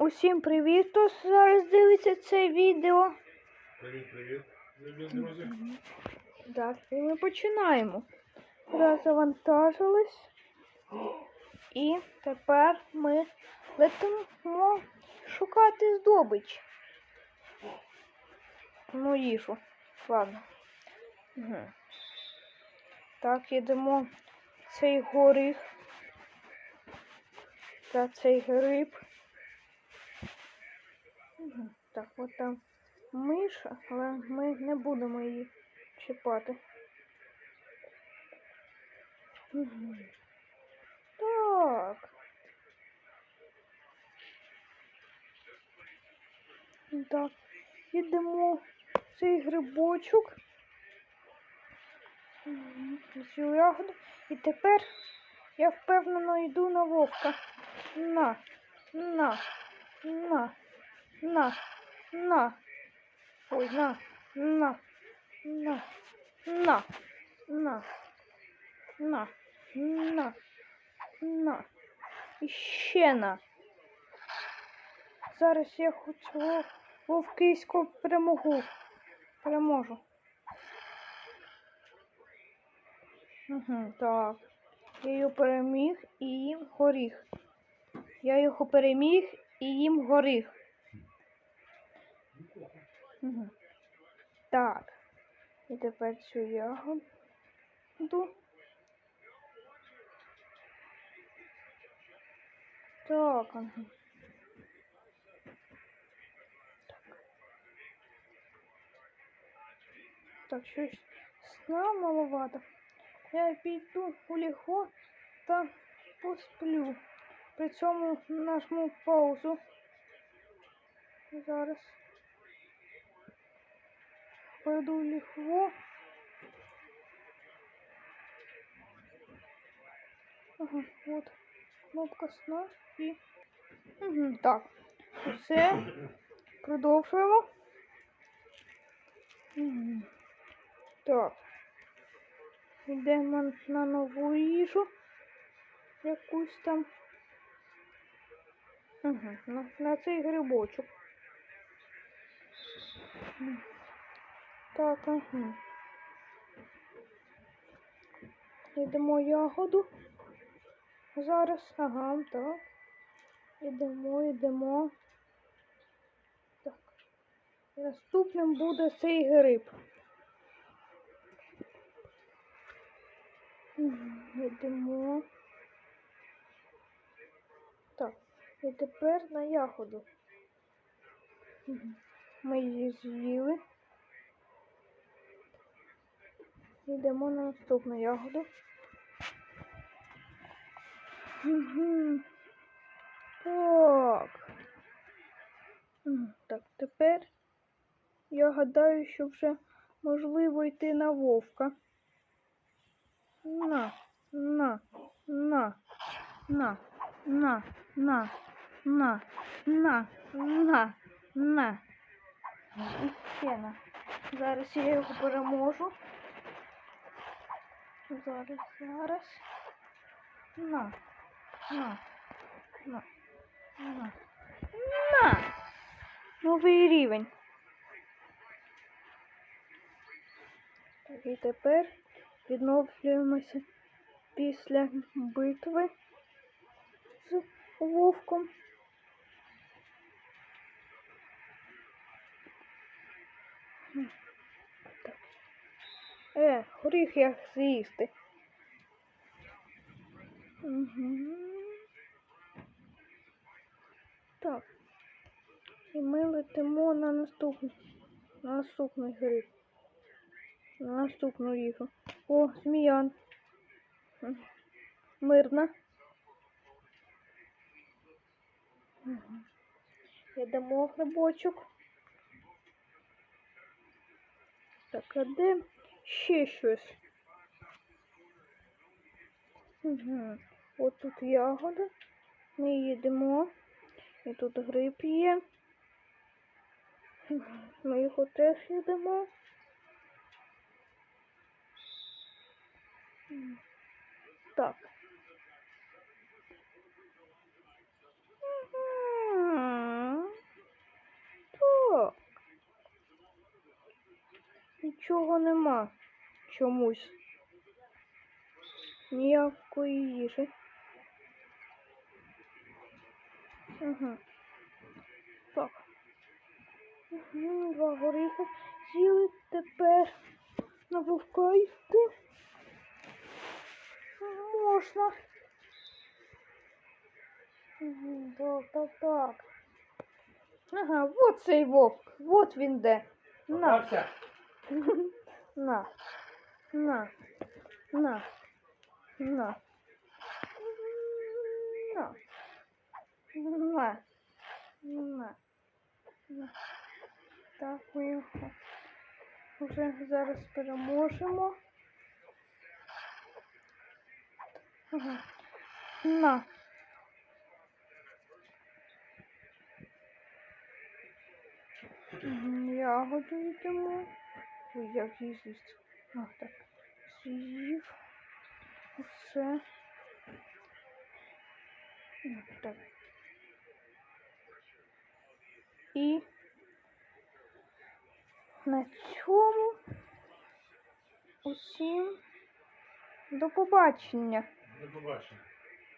Усім привіт, хто зараз дивиться це відео. Привіт, привіт, друзі. Так, і ми починаємо. Зараз завантажились. І тепер ми летимо шукати здобич. Ну, їжу. Ладно. Угу. Так, їдемо цей горіх. Та цей гриб. Так, от там миша, але ми не будемо її чіпати. Так. Так, йдемо в цей грибочок. Цю ягоду. І тепер я впевнено йду на вовка. На, на, на, на. На. Ой, на. На. На. На. На. На. На. На. іще на. Зараз я хоч хочу вовкиську перемогу. Переможу. Угу, Так. Я його переміг і їм горіх. Я його переміг і їм горіх. Угу. Так. І тепер цю ягоду. Так. ага. Так, щось сна маловато. Я піду у ліго та посплю. При цьому нажму паузу. Зараз. Пойду в ліхво. Ага, от кнопка сна і. Угу, так. Все. Продовжуємо. Угу. Так. Йдемо на нову їжу. Якусь там. Угу, на, на цей грибочок. Так, ага. Йдемо ягоду. Зараз, ага, так. Йдемо, йдемо. Так. Наступним буде цей гриб. Йдемо. Так, і тепер на ягоду. Ми її з'їли. Йдемо на наступну ягоду. Мгм. Так. Так, тепер я гадаю, що вже можливо йти на вовка. На, на, на, на, на, на, на, на, на, на. І на. Зараз я його переможу. Зараз, зараз. На, на, на, на, на. Новий рівень. І тепер відновлюємося після битви з вовком. Так. Е, горіх як з'їсти. Угу. Так. І ми летимо на наступний, на наступний гриб. На наступну їху. О, зміян. Мирна. Мгм. Йдемо грибочок. Так, а де ще щось? Угу. От тут ягода. Ми їдемо. І тут гриб є. Ми його теж їдемо. Так. Нічого нема. Чомусь. Ніякої їжі. Угу. Так. Угу, два горіхи з'їли тепер на вовкайку. Можна. Так, так, так. Ага, вот цей вовк. Вот він де. На. На. На. На. На. На. На. На. На. Так, ми його вже зараз переможемо. На. Ягоду йдемо. Як її з'їсти? А, так. З'їв. Все. Ну, Так. І на цьому усім до побачення. Не побачив.